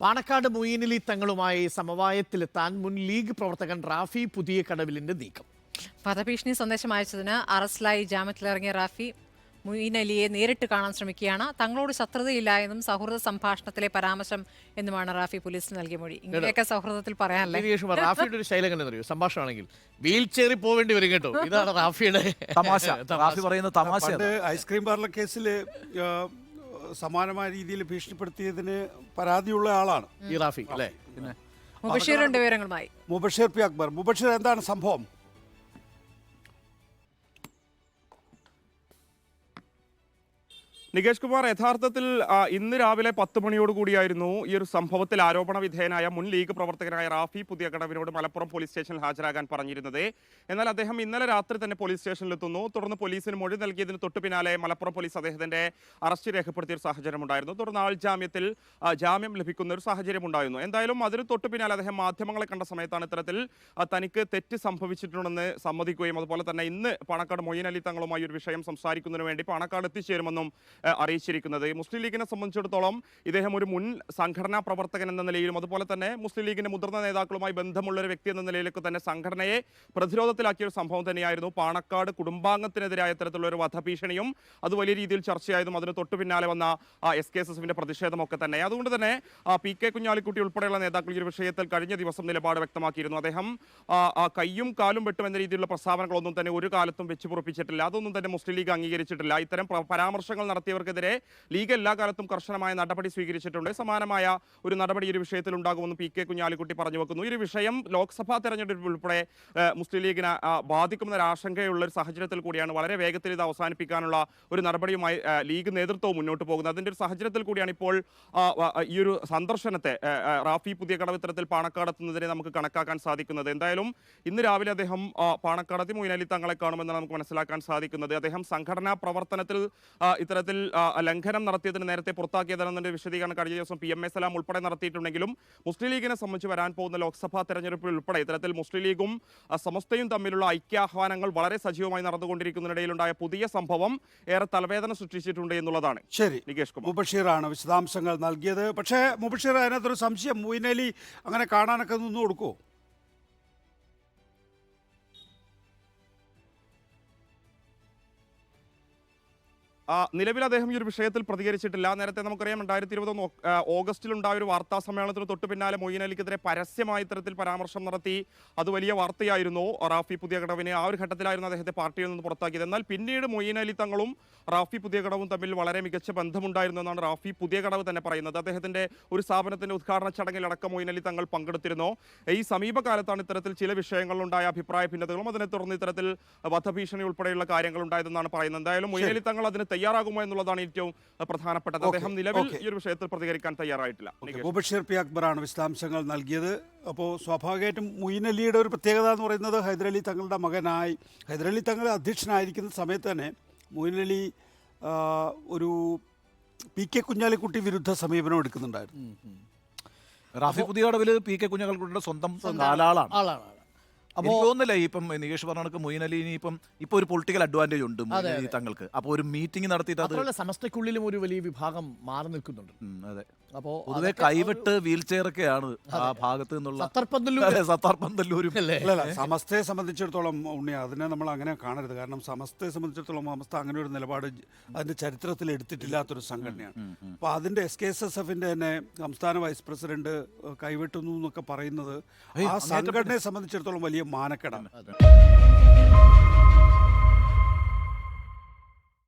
പാണക്കാട് മൊയ്യനലി തങ്ങളുമായി സമവായത്തിലെത്താൻ മുൻ ലീഗ് പ്രവർത്തകൻ റാഫി പുതിയ കടവിലിന്റെ നീക്കം. വധഭീഷണി സന്ദേശം അയച്ചതിന് അറസ്റ്റിലായി ജാമ്യത്തിലിറങ്ങിയ റാഫി മുയിൻ അലിയെ നേരിട്ട് കാണാൻ ശ്രമിക്കുകയാണ്. തങ്ങളോട് ശത്രുതയില്ല എന്നും സൗഹൃദ സംഭാഷണത്തിലെ പരാമർശം എന്നുമാണ് റാഫി പോലീസിന് നൽകിയ മൊഴി. ഇങ്ങനെയൊക്കെ സൗഹൃദത്തിൽ പറയാനല്ലേ? റാഫിയുടെ ഒരു ശൈലം കണ്ടെന്നറിയോ? സംഭാഷണമാണെങ്കിൽ വീൽ ചെയറിൽ പോവേണ്ടി വരും കേട്ടോ. ഇതാണ് റാഫിയുടെ തമാശ. റാഫി പറയുന്ന തമാശ ഐസ്ക്രീം പാർലർ കേസിൽ സമാനമായ രീതിയിൽ ഭീഷണിപ്പെടുത്തിയതിന് പരാതിയുള്ള ആളാണ് ഈ റാഫി അല്ലേ? പിന്നെ മുബഷീറിന്റെ വിവരങ്ങളുമായി. മുബഷീർ പി അക്ബർ. മുബഷീർ എന്താണ് സംഭവം? നികേഷ് കുമാർ യഥാർത്ഥത്തിൽ ഇന്ന് രാവിലെ പത്ത് മണിയോട് കൂടിയായിരുന്നു ഈ ഒരു സംഭവത്തിൽ ആരോപണ വിധേയനായ മുൻ ലീഗ് പ്രവർത്തകനായ റാഫി പുതിയ കടവിനോട് മലപ്പുറം പോലീസ് സ്റ്റേഷനിൽ ഹാജരാകാൻ പറഞ്ഞിരുന്നത്. എന്നാൽ അദ്ദേഹം ഇന്നലെ രാത്രി തന്നെ പോലീസ് സ്റ്റേഷനിലെത്തുന്നു. തുടർന്ന് പോലീസിന് മൊഴി നൽകിയതിന് തൊട്ടു പിന്നാലെ മലപ്പുറം പോലീസ് അദ്ദേഹത്തിന്റെ അറസ്റ്റ് രേഖപ്പെടുത്തിയ ഒരു സാഹചര്യം ഉണ്ടായിരുന്നു. തുടർന്ന് ആൾ ജാമ്യത്തിൽ ജാമ്യം ലഭിക്കുന്ന ഒരു സാഹചര്യം ഉണ്ടായിരുന്നു. എന്തായാലും അതിന് തൊട്ടു പിന്നാലെ അദ്ദേഹം മാധ്യമങ്ങളെ കണ്ട സമയത്താണ് ഇത്തരത്തിൽ തനിക്ക് തെറ്റ് സംഭവിച്ചിട്ടുണ്ടെന്ന് സമ്മതിക്കുകയും അതുപോലെ തന്നെ ഇന്ന് പാണക്കാട് മൊയ്യൻ അലി തങ്ങളുമായി ഒരു വിഷയം സംസാരിക്കുന്നതിന് വേണ്ടി പാണക്കാട് എത്തിച്ചേരുമെന്നും അറിയിച്ചിരിക്കുന്നത്. മുസ്ലിം ലീഗിനെ സംബന്ധിച്ചിടത്തോളം ഇദ്ദേഹം ഒരു മുൻ സംഘടനാ പ്രവർത്തകൻ എന്ന നിലയിലും അതുപോലെ തന്നെ മുസ്ലിം ലീഗിന്റെ മുതിർന്ന നേതാക്കളുമായി ബന്ധമുള്ള ഒരു വ്യക്തി എന്ന നിലയിലൊക്കെ തന്നെ സംഘടനയെ പ്രതിരോധത്തിലാക്കിയ ഒരു സംഭവം തന്നെയായിരുന്നു. പാണക്കാട് കുടുംബാംഗത്തിനെതിരായ തരത്തിലുള്ള ഒരു വധഭീഷണിയും അത് വലിയ രീതിയിൽ ചർച്ചയായതും അതിന് തൊട്ടു പിന്നാലെ വന്ന എസ് കെ എസ് എഫിന്റെ പ്രതിഷേധമൊക്കെ തന്നെ. അതുകൊണ്ട് തന്നെ പി കെ കുഞ്ഞാലിക്കുട്ടി ഉൾപ്പെടെയുള്ള നേതാക്കൾ ഈ വിഷയത്തിൽ കഴിഞ്ഞ ദിവസം നിലപാട് വ്യക്തമാക്കിയിരുന്നു. അദ്ദേഹം കയ്യും കാലും വെട്ടും എന്ന രീതിയിലുള്ള പ്രസ്താവനകളൊന്നും തന്നെ ഒരു കാലത്തും വെച്ചുപുറപ്പിച്ചിട്ടില്ല. അതൊന്നും തന്നെ മുസ്ലിം ലീഗ് അംഗീകരിച്ചിട്ടില്ല. ഇത്തരം പരാമർശങ്ങൾ പരാമർശങ്ങൾ നടത്തിയവർക്കെതിരെ ലീഗ് എല്ലാ കാലത്തും കർശനമായ നടപടി സ്വീകരിച്ചിട്ടുണ്ട്. സമാനമായ ഒരു നടപടി ഒരു വിഷയത്തിൽ ഉണ്ടാകുമെന്ന് പി കെ കുഞ്ഞാലിക്കുട്ടി പറഞ്ഞു വെക്കുന്നു. ഈ ഒരു വിഷയം ലോക്സഭാ തെരഞ്ഞെടുപ്പ് ഉൾപ്പെടെ മുസ്ലിം ലീഗിനെ ബാധിക്കുന്ന ആശങ്കയുള്ള ഒരു സാഹചര്യത്തിൽ കൂടിയാണ് വളരെ വേഗത്തിൽ ഇത് അവസാനിപ്പിക്കാനുള്ള ഒരു നടപടിയുമായി ലീഗ് നേതൃത്വവും മുന്നോട്ട് പോകുന്നത്. അതിന്റെ ഒരു സാഹചര്യത്തിൽ കൂടിയാണ് ഇപ്പോൾ ഈ ഒരു സന്ദർശനത്തെ റാഫി പുതിയ കടവ് ഇത്തരത്തിൽ പാണക്കാടെത്തുന്നതിനെ നമുക്ക് കണക്കാക്കാൻ സാധിക്കുന്നത്. എന്തായാലും ഇന്ന് രാവിലെ അദ്ദേഹം പാണക്കാടത്തി മൊയ്നലി തങ്ങളെ കാണുമെന്നാണ് നമുക്ക് മനസ്സിലാക്കാൻ സാധിക്കുന്നത്. അദ്ദേഹം സംഘടനാ പ്രവർത്തനത്തിൽ ആ, ഇത്തരത്തിൽ ലംഘനം നടത്തിയതിന് നേരത്തെ പുറത്താക്കിയതാണെന്നതിന്റെ വിശദീകരണം കഴിഞ്ഞ ദിവസം പി എം എ സലാം ഉൾപ്പെടെ നടത്തിയിട്ടുണ്ടെങ്കിലും മുസ്ലിം ലീഗിനെ സംബന്ധിച്ച് വരാൻ പോകുന്ന ലോക്സഭാ തെരഞ്ഞെടുപ്പിൽ ഉൾപ്പെടെ ഇത്തരത്തിൽ മുസ്ലിം ലീഗും സമസ്തയും തമ്മിലുള്ള ഐക്യാഹ്വാനങ്ങൾ വളരെ സജീവമായി നടന്നുകൊണ്ടിരിക്കുന്നതിനിടയിലുണ്ടായ പുതിയ സംഭവം ഏറെ തലവേദന സൃഷ്ടിച്ചിട്ടുണ്ട് എന്നുള്ളതാണ്. ശരി. നികേഷ് കുമാർ. മുബഷീറാണ് വിശദാംശങ്ങൾ നൽകിയത്. പക്ഷേ മുബഷീർ അതിനകത്തൊരു സംശയം. മൊയ്നലി അങ്ങനെ കാണാനൊക്കെ നിന്ന് കൊടുക്കുമോ നിലവിൽ അദ്ദേഹം ഈ ഒരു വിഷയത്തിൽ പ്രതികരിച്ചിട്ടില്ല. നേരത്തെ നമുക്കറിയാം രണ്ടായിരത്തി ഇരുപത്തൊന്ന് ഓഗസ്റ്റിൽ ഉണ്ടായ ഒരു വാർത്താ സമ്മേളനത്തിന് തൊട്ട് പിന്നാലെ മൊയ്യൻ അലിക്കെതിരെ പരസ്യമായ ഇത്തരത്തിൽ പരാമർശം നടത്തി. അത് വലിയ വാർത്തയായിരുന്നു. റാഫി പുതിയ കടവിനെ ആ ഒരു ഘട്ടത്തിലായിരുന്നു അദ്ദേഹത്തെ പാർട്ടിയിൽ നിന്ന് പുറത്താക്കിയത്. എന്നാൽ പിന്നീട് മൊയ്യൻ അലി തങ്ങളും റാഫി പുതിയ കടവും തമ്മിൽ വളരെ മികച്ച ബന്ധമുണ്ടായിരുന്നു എന്നാണ് റാഫി പുതിയ കടവ് തന്നെ പറയുന്നത്. അദ്ദേഹത്തിന്റെ ഒരു സ്ഥാപനത്തിന്റെ ഉദ്ഘാടന ചടങ്ങിലടക്കം മൊയ്യൻ അലി തങ്ങൾ പങ്കെടുത്തിരുന്നു. ഈ സമീപകാലത്താണ് ഇത്തരത്തിൽ ചില വിഷയങ്ങളിലുണ്ടായ അഭിപ്രായ ഭിന്നതകളും അതിനെ തുടർന്ന് ഇത്തരത്തിൽ വധഭീഷണി ഉൾപ്പെടെയുള്ള കാര്യങ്ങൾ ഉണ്ടായതെന്നാണ് പറയുന്നത്. എന്തായാലും മൊയ്യൻ അലി തങ്ങൾ അതിന് തയ്യാറാകുമോ എന്നുള്ളതാണ് ഏറ്റവും പ്രധാനപ്പെട്ടത്. അദ്ദേഹം നിലവിൽ ഈ ഒരു വിഷയത്തിൽ പ്രതികരിക്കാൻ തയ്യാറായിട്ടില്ല. മുബഷീർ പി അക്ബറാണ് വിശദാംശങ്ങൾ നൽകിയത്. അപ്പോൾ സ്വാഭാവികമായിട്ടും മുയിൻ അലിയുടെ ഒരു പ്രത്യേകത എന്ന് പറയുന്നത് ഹൈദരലി തങ്ങളുടെ മകനായി ഹൈദരലി തങ്ങൾ അധ്യക്ഷനായിരിക്കുന്ന സമയത്ത് തന്നെ മുയിൻ അലി ഒരു പി കെ കുഞ്ഞാലിക്കുട്ടി വിരുദ്ധ സമീപനം എടുക്കുന്നുണ്ടായിരുന്നു. റാഫി പുതിയ അടവിൽ പി കെ കുഞ്ഞാലിക്കുട്ടിയുടെ സ്വന്തം കാലാളാണ് എനിക്ക് തോന്നുന്നില്ല ഇപ്പം നികേഷ് പറഞ്ഞ കണക്ക് അലി അലി ഇപ്പം ഇപ്പൊ ഒരു പൊളിറ്റിക്കൽ അഡ്വാന്റേജ് ഉണ്ട് മൊയ്ൻ അലി തങ്ങൾക്ക്. അപ്പൊ ഒരു മീറ്റിംഗ് നടത്തിയിട്ട് അത് സമസ്തക്കുള്ളിലും ഒരു വലിയ വിഭാഗം മാറി നിൽക്കുന്നുണ്ട്. അതെ. അപ്പോ പൊതുവെ കൈവിട്ട് വീൽ ആ ഭാഗത്ത് നിന്നുള്ള സത്തർപ്പന്തല്ലൂർ സമസ്തയെ സംബന്ധിച്ചിടത്തോളം ഉണ്ണി അതിനെ നമ്മൾ അങ്ങനെ കാണരുത്. കാരണം സമസ്തയെ സംബന്ധിച്ചിടത്തോളം സമസ്ത അങ്ങനെ ഒരു നിലപാട് അതിന്റെ ചരിത്രത്തിൽ എടുത്തിട്ടില്ലാത്തൊരു സംഘടനയാണ്. അപ്പോൾ അതിന്റെ എസ് കെ എസ് എസ് എഫിന്റെ തന്നെ സംസ്ഥാന വൈസ് പ്രസിഡന്റ് കൈവിട്ടുന്നു കൈവെട്ടുന്നു എന്നൊക്കെ പറയുന്നത് ആ സംഘടനയെ സംബന്ധിച്ചിടത്തോളം വലിയ മാനക്കേടാണ്.